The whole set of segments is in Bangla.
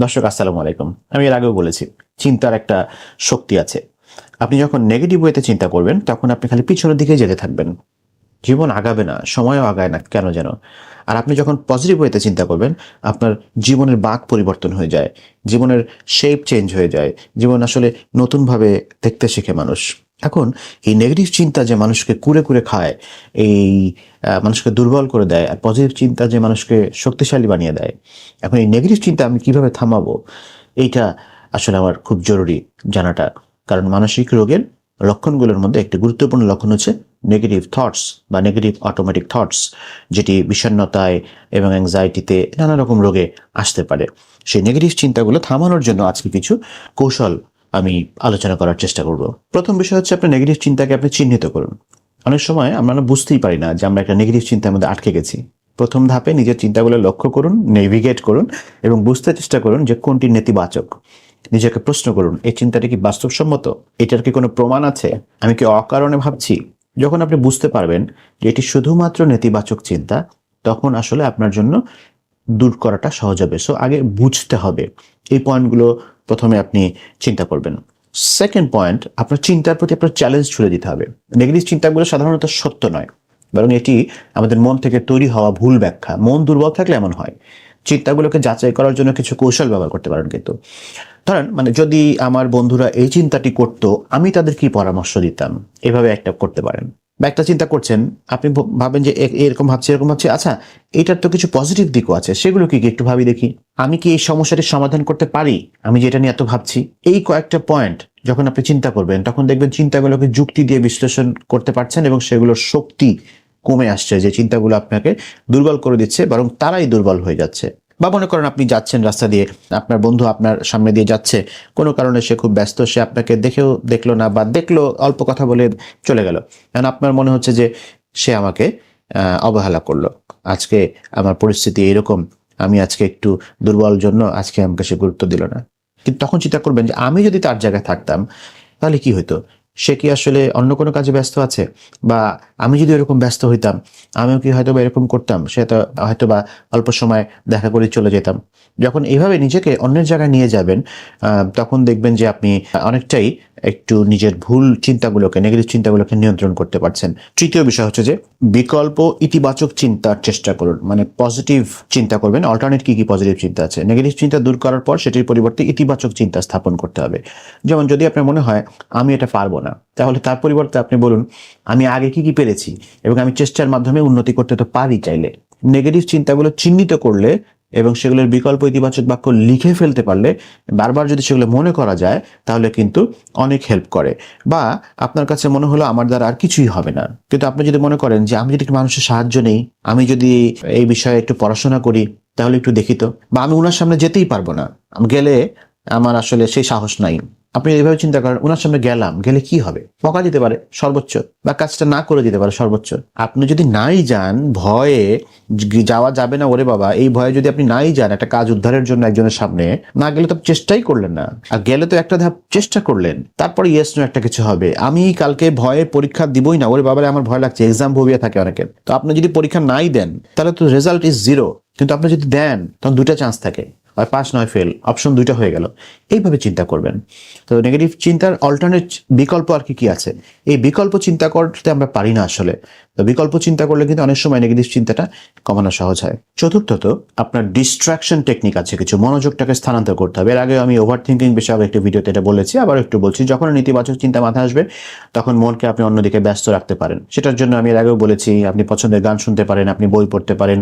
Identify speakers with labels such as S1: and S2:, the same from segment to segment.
S1: দর্শক, আসসালামু আলাইকুম। আমি এর আগেও বলেছি, চিন্তার একটা শক্তি আছে। আপনি যখন নেগেটিভ ওয়েতে চিন্তা করবেন, তখন আপনি খালি পিছনের দিকে যেতে থাকবেন। জীবন আগাবে না, সময়ও আগায় না, কেন যেন? আর আপনি যখন পজিটিভ ওয়েতে চিন্তা করবেন, আপনার জীবনের বাক পরিবর্তন হয়ে যায়, জীবনের শেপ চেঞ্জ হয়ে যায়, জীবন আসলে নতুনভাবে দেখতে শেখে মানুষ। এখন এই নেগেটিভ চিন্তা যে মানুষকে কুরে কুরে খায়, এই মানুষকে দুর্বল করে দেয়, আর পজিটিভ চিন্তা যে মানুষকে শক্তিশালী বানিয়ে দেয়, এখন এই নেগেটিভ চিন্তা আমি কীভাবে থামাবো, এইটা আসলে আমার খুব জরুরি জানাটা। কারণ মানসিক রোগের লক্ষণগুলোর মধ্যে একটি গুরুত্বপূর্ণ লক্ষণ হচ্ছে নেগেটিভ থটস বা নেগেটিভ অটোমেটিক থটস যেটি বিষণ্ণতায় এবং অ্যাংজাইটিতে নানা রকম রোগে আসতে পারে। সেই নেগেটিভ চিন্তাগুলো থামানোর জন্য আজকে কিছু কৌশল আমি আলোচনা করার চেষ্টা করব। প্রথম বিষয় হচ্ছে আপনার নেগেটিভ চিন্তাকে আপনি চিহ্নিত করুন। অনেক সময় আমরা বুঝতেই পারি না যে আমরা একটা নেগেটিভ চিন্তার মধ্যে আটকে গেছি। প্রথম ধাপে নিজের চিন্তাগুলো লক্ষ্য করুন নেভিগেট করুন এবং বুঝতে চেষ্টা করুন যে কোনটি নেতিবাচক। নিজেকে প্রশ্ন করুন, এই চিন্তাটি কি বাস্তবসম্মত? এটার কি কোনো প্রমাণ আছে? আমি কি অকারণে ভাবছি? যখন আপনি বুঝতে পারবেন যে এটি শুধুমাত্র নেতিবাচক চিন্তা, তখন আসলে আপনার জন্য দূর করাটা সহজ হবে। সো আগে বুঝতে হবে। এই পয়েন্টগুলো প্রথমে আপনি চিন্তা করবেন। সেকেন্ড পয়েন্ট আপনার চিন্তার প্রতি আপনার চ্যালেঞ্জ ছুড়ে দিতে হবে। নেগেটিভ চিন্তাগুলো সাধারণত সত্য নয়, বরং এটি আমাদের মন থেকে তৈরি হওয়া ভুল ব্যাখ্যা। মন দুর্বল থাকলে এমন হয়। চিন্তাগুলোকে যাচাই করার জন্য কিছু কৌশল ব্যবহার করতে পারেন কিন্তু। ধরেন মানে যদি আমার বন্ধুরা এই চিন্তাটি করতো, আমি তাদের কি পরামর্শ দিতাম? এভাবে একটা করতে পারেন। বা একটা চিন্তা করছেন, আপনি ভাবেন যে এরকম ভাবছি এরকম ভাবছি আচ্ছা এটার তো কিছু পজিটিভ দিকও আছে, সেগুলো কি একটু ভাবি দেখি। আমি কি এই সমস্যাটির সমাধান করতে পারি? আমি যেটা নিয়ে এত ভাবছি, এই কয়েকটা পয়েন্ট যখন আপনি চিন্তা করবেন, তখন দেখবেন চিন্তাগুলোকে যুক্তি দিয়ে বিশ্লেষণ করতে পারছেন এবং সেগুলোর শক্তি কমে আসছে, যে চিন্তাগুলো আপনাকে দুর্বল করে দিচ্ছে, বরং তারাই দুর্বল হয়ে যাচ্ছে। বা মনে করেন আপনি যাচ্ছেন রাস্তা দিয়ে, আপনার বন্ধু আপনার সামনে দিয়ে যাচ্ছে, কোনো কারণে সে খুব ব্যস্ত, সে আপনাকে দেখেও দেখল না বা দেখল, অল্প কথা বলে চলে গেল। কারণ আপনার মনে হচ্ছে যে সে আমাকে অবহেলা করল। আজকে আমার পরিস্থিতি এরকম আমি আজকে একটু দুর্বল জন্য আজকে আমাকে সে গুরুত্ব দিল না। কিন্তু তখন চিন্তা করবেন যে আমি যদি তার জায়গায় থাকতাম, তাহলে কি হতো সে কি আসলে অন্য কোনো কাজে ব্যস্ত আছে? বা আমি যদি এরকম ব্যস্ত হইতাম, আমিও কি হয়তো বা এরকম করতাম? সে তো হয়তো বা অল্প সময় দেখা করে চলে যেতাম। যখন এইভাবে নিজেকে অন্যের জায়গায় নিয়ে যাবেন তখন দেখবেন যে আপনি অনেকটাই একটু নিজের ভুল চিন্তাগুলোকে নেগেটিভ চিন্তাগুলোকে নিয়ন্ত্রণ করতে পারছেন। তৃতীয় বিষয় হচ্ছে যে বিকল্প ইতিবাচক চিন্তার চেষ্টা করুন। মানে পজিটিভ চিন্তা করবেন। অল্টারনেট কি কি পজিটিভ চিন্তা আছে? নেগেটিভ চিন্তা দূর করার পর সেটির পরিবর্তে ইতিবাচক চিন্তা স্থাপন করতে হবে। যেমন যদি আপনার মনে হয়, আমি এটা পারব না। তাহলে তার পরিবর্তে আপনি বলুন, আমি আগে কি কি পেরেছি এবং আমি চেষ্টার মাধ্যমে উন্নতি করতে তো পারি চাইলে। নেগেটিভ চিন্তাগুলো চিহ্নিত করলে এবং সেগুলোর বিকল্প ইতিবাচক বাক্য লিখে ফেলতে পারলে, বারবার যদি সেগুলো মনে করা যায়, তাহলে কিন্তু অনেক হেল্প করে। বা আপনার কাছে মনে হলো আমার দ্বারা আর কিছুই হবে না। কিন্তু আপনি যদি মনে করেন যে আমি যদি একটু মানুষের সাহায্য নেই, আমি যদি এই বিষয়ে একটু পড়াশোনা করি, তাহলে একটু দেখি তো। বা আমি ওনার সামনে যেতেই পারব না। গেলে আমার আসলে সেই সাহস নাই। আপনি এইভাবে চিন্তা করেন ওনার সামনে গেলাম, গেলে কি হবে? বকা দিতে পারে, সর্বোচ্চ। বা কাজটা না করে দিতে পারে, সর্বোচ্চ। আপনি যদি নাই যান, ভয়ে যাওয়া যাবে না, ওরে বাবা। এই ভয়ে যদি আপনি নাই যান, একটা কাজ উদ্ধারের জন্য একজনের সামনে, না গেলে তো চেষ্টাই করলেন না। আর গেলে তো একটা ধাপ চেষ্টা করলেন। তারপরে ইয়েস নো একটা কিছু হবে। আমি কালকে ভয়ে পরীক্ষা দিবই না, ওরে বাবারে আমার ভয় লাগছে। এক্সাম ভবিয়া থাকে অনেকের। তো আপনি যদি পরীক্ষা নাই দেন, তাহলে তো রেজাল্ট ইজ জিরো কিন্তু আপনি যদি দেন, তখন দুটা চান্স থাকে। হয় পাস নয় ফেল অপশন দুইটা হয়ে গেল। এইভাবে চিন্তা করবেন। তো নেগেটিভ চিন্তার অল্টারনেট বিকল্প আর কি কি আছে? এই বিকল্প চিন্তা করতে আমরা পারি না আসলে। তো বিকল্প চিন্তা করলে কিন্তু অনেক সময় নেগেটিভ চিন্তাটা কমানো সহজ হয়। চতুর্থত, আপনার ডিস্ট্রাকশন টেকনিক আছে কিছু। মনোযোগটাকে স্থানান্তর করতে হবে। এর আগে আমি ওভার থিঙ্কিং বিষয়ে একটি ভিডিওতে এটা বলেছি, আবার একটু বলছি। যখন নেতিবাচক চিন্তা মাথায় আসবে, তখন মনকে আপনি অন্যদিকে ব্যস্ত রাখতে পারেন। সেটার জন্য আমি এর আগেও বলেছি, আপনি পছন্দের গান শুনতে পারেন, আপনি বই পড়তে পারেন,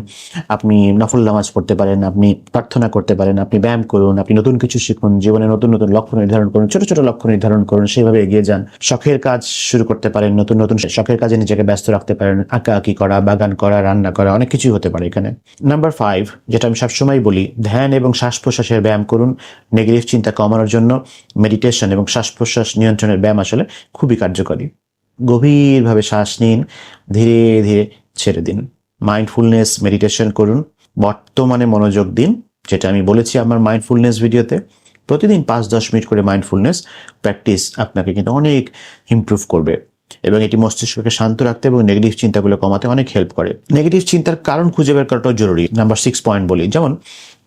S1: আপনি নফল নামাজ পড়তে পারেন, আপনি প্রার্থনা করতে পারেন। আপনি ব্যায়াম করুন, আপনি নতুন কিছু শিখুন, জীবনে নতুন নতুন লক্ষ্য নির্ধারণ করুন, ছোট ছোট লক্ষ্য নির্ধারণ করুন সেভাবে এগিয়ে যান। শখের কাজ শুরু করতে পারেন, নতুন নতুন শখের কাজে নিজেকে ব্যস্ত রাখতে পারেন আঁকা আঁকি করা, বাগান করা, রান্না করা, অনেক কিছুই হতে পারে এখানে। নাম্বার ফাইভ যেটা আমি সবসময় বলি, ধ্যান এবং শ্বাস প্রশ্বাসের ব্যায়াম করুন। নেগেটিভ চিন্তা কমানোর জন্য মেডিটেশন এবং শ্বাস প্রশ্বাস নিয়ন্ত্রণের ব্যায়াম আসলে খুবই কার্যকরী। গভীরভাবে শ্বাস নিন, ধীরে ধীরে ছেড়ে দিন। মাইন্ডফুলনেস মেডিটেশন করুন। বর্তমানে মনোযোগ দিন। যেটা আমি বলেছি আমার মাইন্ডফুলনেস ভিডিওতে প্রতিদিন পাঁচ দশ মিনিট করে মাইন্ডফুলনেস প্র্যাকটিস আপনাকে কিন্তু অনেক ইম্প্রুভ করবে এবং এটি মস্তিষ্ককে শান্ত রাখতে এবং নেগেটিভ চিন্তাগুলো কমাতে অনেক হেল্প করে। নেগেটিভ চিন্তার কারণ খুঁজে বের করাটাও জরুরি। নাম্বার সিক্স পয়েন্ট বলি, যেমন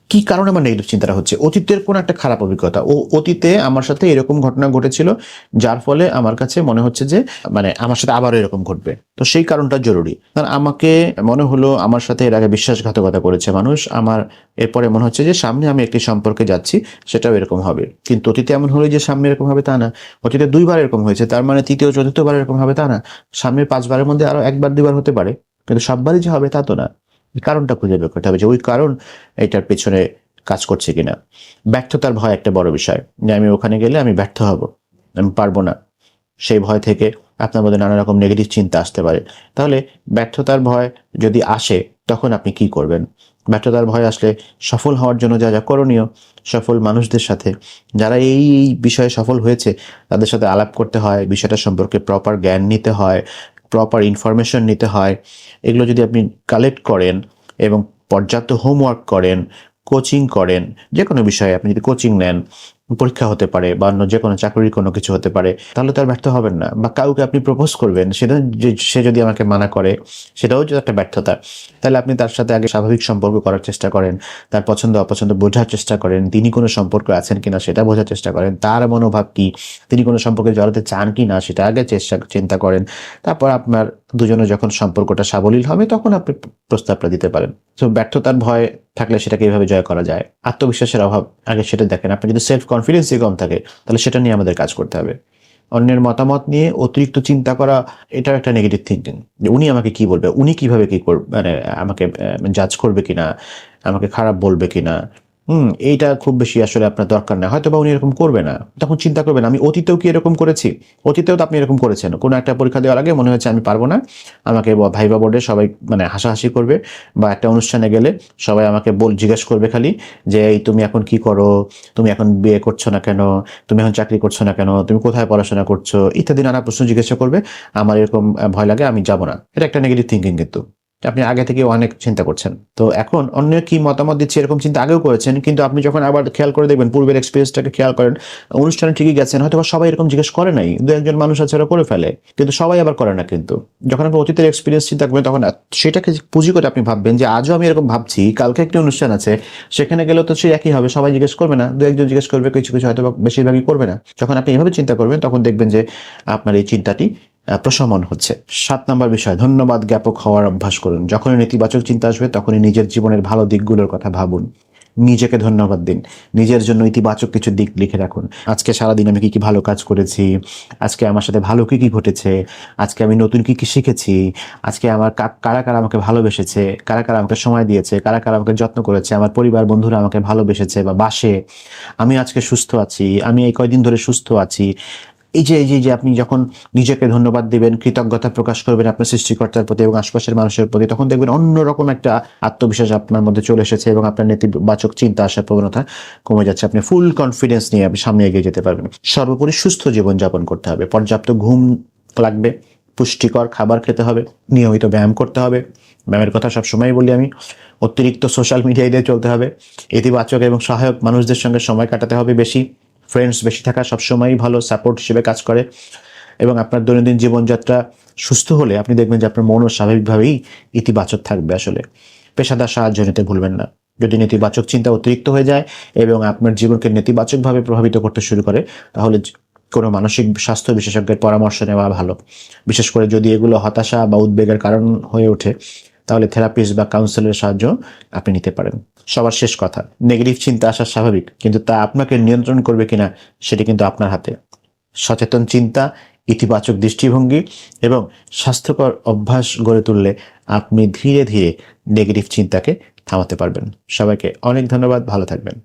S1: কি কারণে আমার নেগেটিভ চিন্তাটা হচ্ছে? অতীতের কোনো একটা খারাপ অভিজ্ঞতা। ও অতীতে আমার সাথে এরকম ঘটনা ঘটেছিল, যার ফলে আমার কাছে মনে হচ্ছে যে মানে আমার সাথে আবারও এরকম ঘটবে। তো সেই কারণটা জরুরি। কারণ আমাকে মনে হলো আমার সাথে এর আগে বিশ্বাসঘাতকতা করেছে মানুষ। আমার এরপরে মনে হচ্ছে যে, সামনে আমি একটি সম্পর্কে যাচ্ছি, সেটাও এরকম হবে। কিন্তু অতীতে এমন হলো যে, সামনে এরকম হবে তা না। অতীতে দুইবার এরকম হয়েছে, তার মানে তৃতীয়, চতুর্থবার এরকম হবে তা না। সামনের পাঁচবারের মধ্যে আরও একবার দুইবার হতে পারে। কিন্তু সববারই যে হবে তা তো না। কারণটা খুঁজে বের করতে হবে যে ওই কারণ এটার পেছনে কাজ করছে কিনা। ব্যর্থতার ভয় একটা বড় বিষয়। যে আমি ওখানে গেলে আমি ব্যর্থ হব, আমি পারব না। সেই ভয় থেকে আপনার মধ্যে নানা রকম নেগেটিভ চিন্তা আসতে পারে। তাহলে ব্যর্থতার ভয় যদি আসে, তখন আপনি কি করবেন? ব্যর্থতার ভয় আসলে সফল হওয়ার জন্য যা যা করণীয়, সফল মানুষদের সাথে যারা এই এই বিষয়ে সফল হয়েছে, তাদের সাথে আলাপ করতে হয়, বিষয়টা সম্পর্কে প্রপার জ্ঞান নিতে হয় প্রপার ইনফরমেশন নিতে হয়, এগুলো যদি আপনি কালেক্ট করেন এবং পর্যাপ্ত হোমওয়ার্ক করেন কোচিং করেন যে কোনো বিষয়ে আপনি যদি কোচিং নেন পরীক্ষা হতে পারে বা অন্য যে কোনো চাকরির কোনো কিছু হতে পারে, তাহলে তো আর ব্যর্থ হবেন না। বা কাউকে আপনি প্রপোজ করবেন, সেটা সে যদি আমাকে মানা করে, সেটাও যদি একটা ব্যর্থতা। তাহলে আপনি তার সাথে আগে স্বাভাবিক সম্পর্ক করার চেষ্টা করেন, তার পছন্দ, অপছন্দ বোঝার চেষ্টা করেন, তিনি কোনো সম্পর্ক আছেন কিনা সেটা বোঝার চেষ্টা করেন, তার মনোভাব কি, তিনি কোনো সম্পর্কে জড়াতে চান কি না সেটা আগে চেষ্টা, চিন্তা করেন। তারপর আপনার দুজনে যখন সম্পর্কটা সাবলীল হবে, তখন আপনি প্রস্তাবটা দিতে পারেন। তো ব্যর্থতার ভয় থাকলে সেটাকে এইভাবে জয় করা যায়। আত্মবিশ্বাসের অভাব, আগে সেটা দেখেন। আপনি যদি সেলফ কনফিডেন্সই কম থাকে, তাহলে সেটা নিয়ে আমাদের কাজ করতে হবে। অন্যের মতামত নিয়ে অতিরিক্ত চিন্তা করা, এটাও একটা নেগেটিভ থিঙ্কিং যে উনি আমাকে কি বলবে, উনি কীভাবে কি করবে মানে আমাকে জাজ করবে কিনা, আমাকে খারাপ বলবে কিনা হুম, এইটা খুব বেশি আসলে আপনার দরকার না। হয়তো বা উনি এরকম করবে না। তখন চিন্তা করবেন, আমি অতীতেও কি এরকম করেছি? অতীতেও তো আপনি এরকম করেছেন। কোনো একটা পরীক্ষা দেওয়ার আগে মনে হয়েছে আমি পারব না। আমাকে ভাইবা বোর্ডে সবাই মানে হাসাহাসি করবে বা একটা অনুষ্ঠানে গেলে সবাই আমাকে বল জিজ্ঞেস করবে খালি যে, এই তুমি এখন কি করো? তুমি এখন বিয়ে করছ না কেন? তুমি এখন চাকরি করছ না কেন? তুমি কোথায় পড়াশোনা করছ? ইত্যাদি নানা প্রশ্ন জিজ্ঞাসা করবে। আমার এরকম ভয় লাগে, আমি যাব না। এটা একটা নেগেটিভ থিঙ্কিং কিন্তু। আপনি আগে থেকে অনেক চিন্তা করছেন। তো এখন অন্য কি মতামত দিচ্ছে এরকম চিন্তা আগেও করেছেন, কিন্তু আপনি যখন আবার খেয়াল করে দেখবেন, পূর্বের এক্সপিরিয়েন্সটাকে খেয়াল করেন, অনুষ্ঠানে ঠিকই গেছেন হয়তো সবাই এরকম জিজ্ঞেস করে নাই, দু একজন মানুষ আছে ওরা করে ফেলে, কিন্তু সবাই আবার করে না কিন্তু। যখন আপনি অতীতের এক্সপিরিয়েন্স চিন্তা করবেন, তখন সেটাকে পুঁজি করে আপনি ভাববেন যে আজও আমি এরকম ভাবছি, কালকে একটি অনুষ্ঠান আছে, সেখানে গেলেও তো সে একই হবে, সবাই জিজ্ঞেস করবে না, দু একজন জিজ্ঞেস করবে, কিছু কিছু হয়তো বেশিরভাগই করবে না। যখন আপনি এভাবে চিন্তা করবেন, তখন দেখবেন যে আপনার এই চিন্তাটি প্রশমন হচ্ছে। সাত নম্বর বিষয়, ধন্যবাদ জ্ঞাপক হওয়ার অভ্যাস করুন। যখনই নেতিবাচক চিন্তা আসবে, তখনই নিজের জীবনের ভালো দিকগুলোর কথা ভাবুন। নিজেকে ধন্যবাদ দিন। নিজের জন্য ইতিবাচক কিছু দিক লিখে রাখুন। আজকে সারাদিন আমি কি কি ভালো কাজ করেছি? আজকে আমার সাথে ভালো কি কি ঘটেছে? আজকে আমি নতুন কি কি শিখেছি? আজকে আমার কারা কারা আমাকে ভালোবেসেছে? কারা কারা আমাকে সময় দিয়েছে? কারা কারা আমাকে যত্ন করেছে? আমার পরিবার বন্ধুরা আমাকে ভালোবেসেছে বা বাসে। আমি আজকে সুস্থ আছি। আমি এই কয়দিন ধরে সুস্থ আছি। এই যে এই যে আপনি যখন নিজেকে ধন্যবাদ দিবেন, কৃতজ্ঞতা প্রকাশ করবেন আপনার সৃষ্টিকর্তার প্রতি এবং আশপাশের মানুষের প্রতি, তখন দেখবেন অন্যরকম একটা আত্মবিশ্বাস আপনার মধ্যে চলে এসেছে এবং আপনার নেতিবাচক চিন্তা আসার প্রবণতা কমে যাচ্ছে। আপনি ফুল কনফিডেন্স নিয়ে আপনি সামনে এগিয়ে যেতে পারবেন। সর্বোপরি সুস্থ জীবনযাপন করতে হবে। পর্যাপ্ত ঘুম লাগবে, পুষ্টিকর খাবার খেতে হবে, নিয়মিত ব্যায়াম করতে হবে। ব্যায়ামের কথা সব সবসময় বলি আমি, অতিরিক্ত সোশ্যাল মিডিয়ায় দিয়ে চলতে হবে। ইতিবাচক এবং সহায়ক মানুষদের সঙ্গে সময় কাটাতে হবে বেশি। ফ্রেন্ডস বেশি থাকা সবসময়ই ভালো সাপোর্ট হিসেবে কাজ করে এবং আপনার দৈনন্দিন জীবনযাত্রা সুস্থ হলে আপনি দেখবেন যে আপনার মনও স্বাভাবিকভাবেই ইতিবাচক থাকবে আসলে। পেশাদার সাহায্য নিতে ভুলবেন না। যদি নেতিবাচক চিন্তা অতিরিক্ত হয়ে যায় এবং আপনার জীবনকে নেতিবাচকভাবে প্রভাবিত করতে শুরু করে, তাহলে কোনো মানসিক স্বাস্থ্য বিশেষজ্ঞের পরামর্শ নেওয়া ভালো। বিশেষ করে যদি এগুলো হতাশা বা উদ্বেগের কারণ হয়ে ওঠে তাহলে থেরাপিস্ট বা কাউন্সিলের সাহায্য আপনি নিতে পারেন। সবার শেষ কথা নেগেটিভ চিন্তা আসা স্বাভাবিক, কিন্তু তা আপনাকে নিয়ন্ত্রণ করবে কিনা সেটি কিন্তু আপনার হাতে। সচেতন চিন্তা, ইতিবাচক দৃষ্টিভঙ্গি এবং স্বাস্থ্যকর অভ্যাস গড়ে তুললে আপনি ধীরে ধীরে নেগেটিভ চিন্তাকে থামাতে পারবেন। সবাইকে অনেক ধন্যবাদ, ভালো থাকবেন।